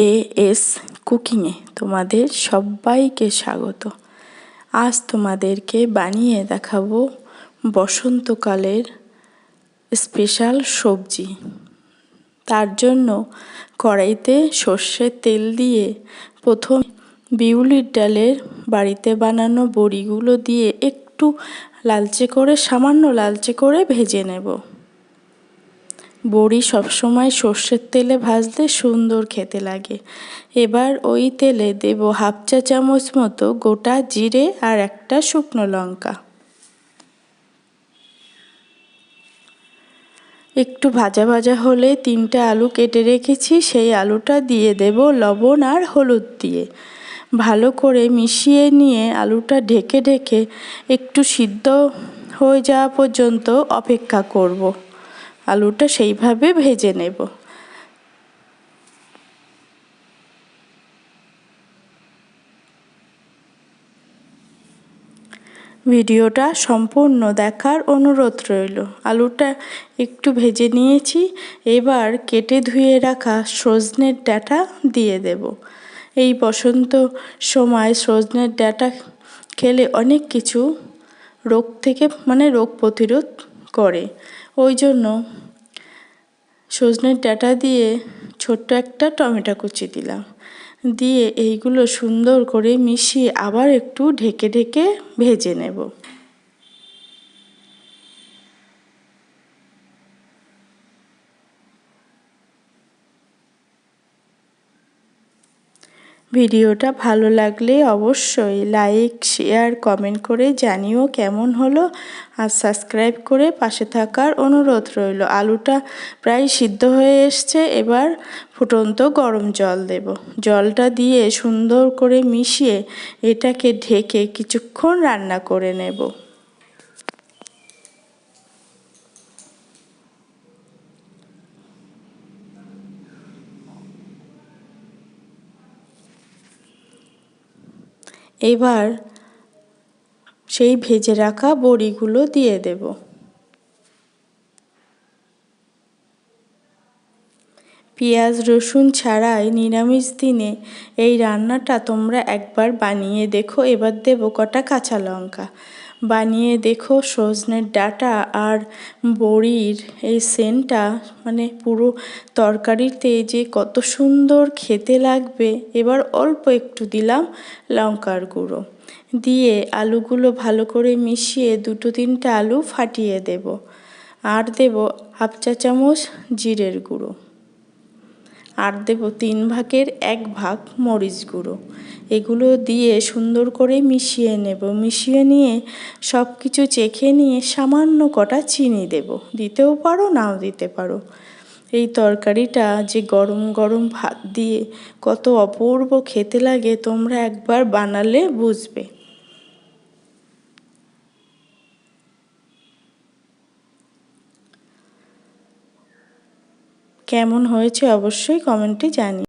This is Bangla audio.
এ এস কুকিংয়ে তোমাদের সবাইকে স্বাগত। আজ তোমাদেরকে বানিয়ে দেখাবো বসন্তকালের স্পেশাল সবজি। তার জন্য কড়াইতে সর্ষের তেল দিয়ে প্রথম বিউলির ডালের বাড়িতে বানানো বড়িগুলো দিয়ে একটু লালচে করে, সামান্য লালচে করে ভেজে নেব। বড়ি সবসময় সর্ষের তেলে ভাজলে সুন্দর খেতে লাগে। এবার ওই তেলে দেব হাফ চা চামচ মতো গোটা জিরে আর একটা শুকনো লঙ্কা। একটু ভাজা ভাজা হলে তিনটে আলু কেটে রেখেছি, সেই আলুটা দিয়ে দেব লবণ আর হলুদ দিয়ে। ভালো করে মিশিয়ে নিয়ে আলুটা ঢেকে ঢেকে একটু সিদ্ধ হয়ে যাওয়া পর্যন্ত অপেক্ষা করব। আলুটা সেইভাবে ভেজে নেব। ভিডিওটা সম্পূর্ণ দেখার অনুরোধ রইল। আলুটা একটু ভেজে নিয়েছি, এবার কেটে ধুয়ে রাখা সজনের ডাটা দিয়ে দেব। এই বসন্ত সময় সজনের ডাটা খেলে অনেক কিছু রোগ থেকে মানে রোগ প্রতিরোধ করে। ওই জন্য সজনের ডাঁটা দিয়ে ছোট্ট একটা টমেটো কুচি দিলাম। দিয়ে এইগুলো সুন্দর করে মিশিয়ে আবার একটু ঢেকে ঢেকে ভেজে নেব। ভিডিওটা ভালো লাগলে অবশ্যই লাইক, শেয়ার, কমেন্ট করে জানিও কেমন হলো আর সাবস্ক্রাইব করে পাশে থাকার অনুরোধ রইল। আলুটা প্রায় সিদ্ধ হয়ে এসছে, এবার ফুটন্ত গরম জল দেব। জলটা দিয়ে সুন্দর করে মিশিয়ে এটাকে ঢেকে কিছুক্ষণ রান্না করে নেব। এবার সেই ভেজে রাখা বড়িগুলো দিয়ে দেব। পেঁয়াজ, রসুন ছাড়াই নিরামিষ দিনে এই রান্নাটা তোমরা একবার বানিয়ে দেখো। এবার দেব কটা কাঁচা লঙ্কা। বানিয়ে দেখো সজনের ডাটা আর বড়ির এই সেন্টটা মানে পুরো তরকারিতে যে কত সুন্দর খেতে লাগবে। এবার অল্প একটু দিলাম লঙ্কার গুঁড়ো। দিয়ে আলুগুলো ভালো করে মিশিয়ে দুটো তিনটে আলু ফাটিয়ে দেব। আর দেব হাফ চা চামচ জিরের গুঁড়ো। আর দেব তিন ভাগের এক ভাগ মরিচ গুঁড়ো। এগুলো দিয়ে সুন্দর করে মিশিয়ে নেব। মিশিয়ে নিয়ে সব কিছু চেখে নিয়ে সামান্য কটা চিনি দেব। দিতেও পারো, নাও দিতে পারো। এই তরকারিটা যে গরম গরম ভাত দিয়ে কত অপূর্ব খেতে লাগে, তোমরা একবার বানালে বুঝবে। কেমন হয়েছে অবশ্যই কমেন্টে জানি।